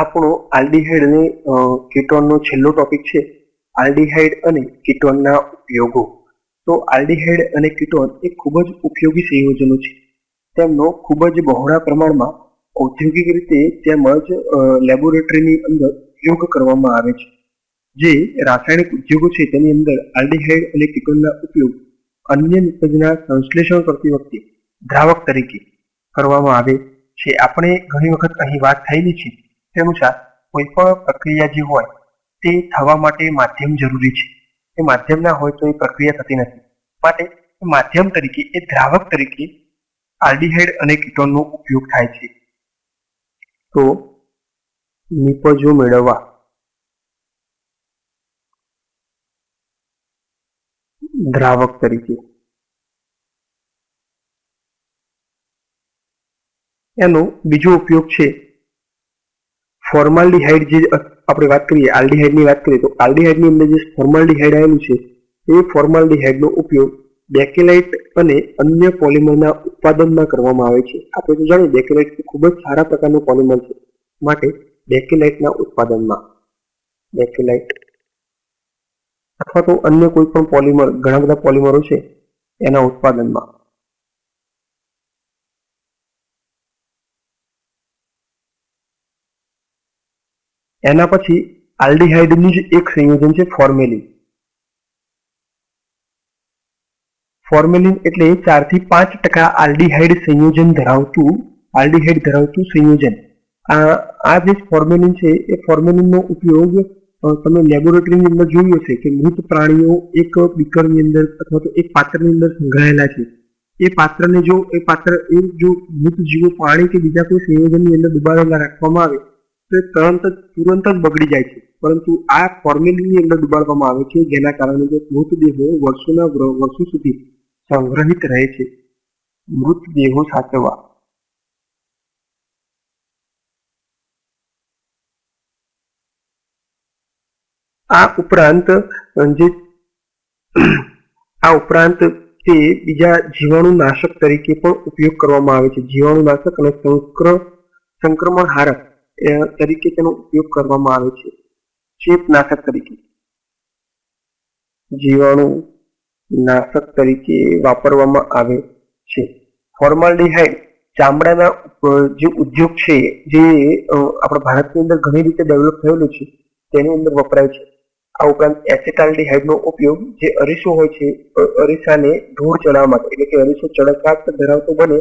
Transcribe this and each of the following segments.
આપણો આલ્ડીહાઇડ અને કીટોનનો છેલ્લો ટોપિક છે, આલ્ડીહાઇડ અને કીટોનના ઉપયોગો. તો આલ્ડીહાઇડ અને કીટોન એ ખૂબ જ ઉપયોગી સંયોજનો છે. તેમનો ખૂબ જ બહોળા પ્રમાણમાં ઔદ્યોગિક રીતે તેમજ લેબોરેટરીની અંદર ઉપયોગ કરવામાં આવે છે. જે રાસાયણિક ઉદ્યોગો છે, તેની અંદર આલ્ડીહાઇડ અને કીટોનના ઉપયોગ અન્ય નિપજના સંશ્લેષણ કરતી વખતે દ્રાવક તરીકે કરવામાં આવે છે. આપણે ઘણી વખત અહીં વાત થયેલી છે. અનુસાર કોઈ પણ પ્રક્રિયા જે હોય, તે થવા માટે માધ્યમ જરૂરી છે. એ માધ્યમ ના હોય તો એ પ્રક્રિયા થતી નથી. માટે માધ્યમ તરીકે, એ દ્રાવક તરીકે આલ્ડીહાઇડ અને કીટોનનો ઉપયોગ થાય છે. તો, નિપજો મેળવવા. દ્રાવક તરીકે. એનો બીજો ઉપયોગ છે ફોર્માલ્ડીહાઇડ જે આપણે વાત કરીએ આલ્ડીહાઇડની વાત કરીએ, તો આલ્ડીહાઇડની અંદર જે ફોર્માલ્ડીહાઇડ આવેલું છે, એ ફોર્માલ્ડીહાઇડનો ઉપયોગ બેકેલાઇટ અને અન્ય પોલિમરના ઉત્પાદનમાં કરવામાં આવે છે. આપણે તો જાણીએ બેકેલાઇટ ખૂબ જ સારા પ્રકારનું પોલિમર છે, માટે બેકેલાઇટના ઉત્પાદનમાં. બેકેલાઇટ અથવા તો અન્ય કોઈ પણ પોલિમર ઘણા બધા પોલિમરો છે, એના ઉત્પાદનમાં. એના પછી આલ્ડીહાઇડનું જ એક સંયોજન છે ફોર્મેલિન. ફોર્મેલિન એટલે ચારથી પાંચ ટકા આલ્ડીહાઇડ સંયોજન ધરાવતું, આલ્ડીહાઇડ ધરાવતું સંયોજન. આ આ જે ફોર્મેલિન છે, એ ફોર્મેલિનનો ઉપયોગ તમે લેબોરેટરીની અંદર જોયું હશે કે મૃત પ્રાણીઓ એક બીકરની અંદર અથવા તો એક પાત્રની અંદર સંગ્રહાયેલા છે. એ પાત્રને જો, એ પાત્ર, એ જો મૃત જીવો પાણી કે બીજા કોઈ સંયોજનની અંદર ડુબાડેલા રાખવામાં આવે તો તરત જ તુરંત જ બગડી જાય છે. પરંતુ આ ફોર્મેલિનની અંદર ડુબાડવામાં આવે છે, જેના કારણે જે મૃતદેહો વર્ષોના વર્ષો સુધી સંગ્રહિત રહે છે. મૃતદેહો સાચવવા. આ ઉપરાંત, જે, આ ઉપરાંત તે બીજા જીવાણુનાશક તરીકે પણ ઉપયોગ કરવામાં આવે છે. જીવાણુનાશક અને સંક્ર સંક્રમણ હારક તરીકે તેનો ઉપયોગ કરવામાં આવે છે. ચેપનાશક તરીકે. જીવાણુ નાશક તરીકે વાપરવામાં આવે છે. ફોર્માલ્ડિહાઇડ ચામડાના જે ઉદ્યોગ છે, જે આપણા ભારતની અંદર ઘણી રીતે ડેવલપ થયેલું છે, તેની અંદર વપરાય છે. આ ઉપરાંત એસેટાલ્ડિહાઇડનો ઉપયોગ જે અરીસો હોય છે અરીસાને ધૂળ ચડાવવા માટે, એટલે કે અરીસો ચળકાટ ધરાવતો બને,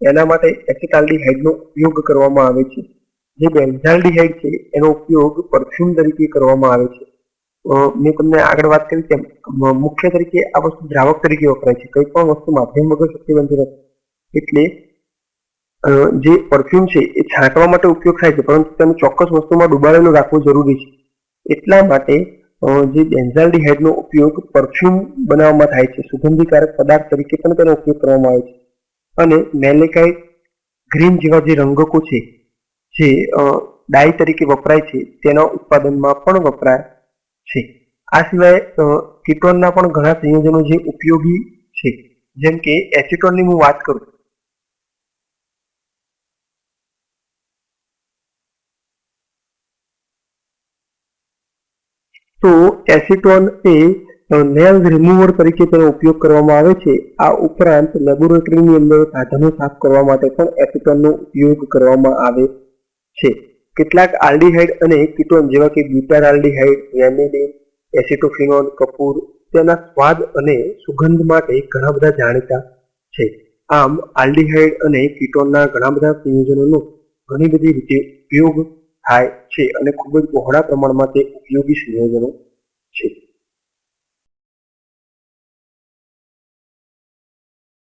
એના માટે એસેટાલ્ડિહાઇડનો ઉપયોગ કરવામાં આવે છે. જે બેન્ઝાલ્ડિહાઇડ છે, એનો ઉપયોગ પરફ્યુમ તરીકે કરવામાં આવે છે. મેં તમને આગળ વાત કરી તેમ મુખ્ય તરીકે આ વસ્તુ દ્રાવક તરીકે વપરાય છે. કંઈ પણ વસ્તુ માધ્યમ વગર શક્તિ બનતી નથી. એટલે જે પરફ્યુમ છે, એ છાંટવા માટે ઉપયોગ થાય છે, પરંતુ તેને ચોક્કસ વસ્તુમાં ડુબાડેલું રાખવું જરૂરી છે. એટલા માટે જે બેન્ઝાલ્ડિહાઇડનો ઉપયોગ પરફ્યુમ બનાવવામાં થાય છે, સુગંધીકારક પદાર્થ તરીકે પણ તેનો ઉપયોગ કરવામાં આવે છે. અને મેલેકાઇટ ગ્રીન જેવા જે રંગકો છે જે ડાય તરીકે વપરાય છે, તેના ઉત્પાદનમાં પણ વપરાય છે. આ સિવાય કીટોનના પણ ઘણા સંયોજનો જે ઉપયોગી છે, જેમ કે એસિટોનની હું વાત કરું. તો એસિટોન એ નેલ રિમૂવર તરીકે તેનો ઉપયોગ કરવામાં આવે છે. આ ઉપરાંત લેબોરેટરીની અંદર સાધનો સાફ કરવા માટે પણ એસિટોનનો ઉપયોગ કરવામાં આવે છે કેટલાક આલ્ડીહાઇડ અને કીટોન જેવા કે બ્યુટાર આલ્ડીહાઇડ વેમિલિન એસિટોફિનોલ, કપૂર તેના સ્વાદ અને સુગંધ માટે ઘણા બધા જાણીતા છે. આમ, આલ્ડીહાઇડ અને કીટોનના ઘણા બધા સંયોજનોનો ઘણી બધી રીતે ઉપયોગ થાય છે અને ખૂબ જ બહોળા પ્રમાણમાં તે ઉપયોગી સંયોજનો છે.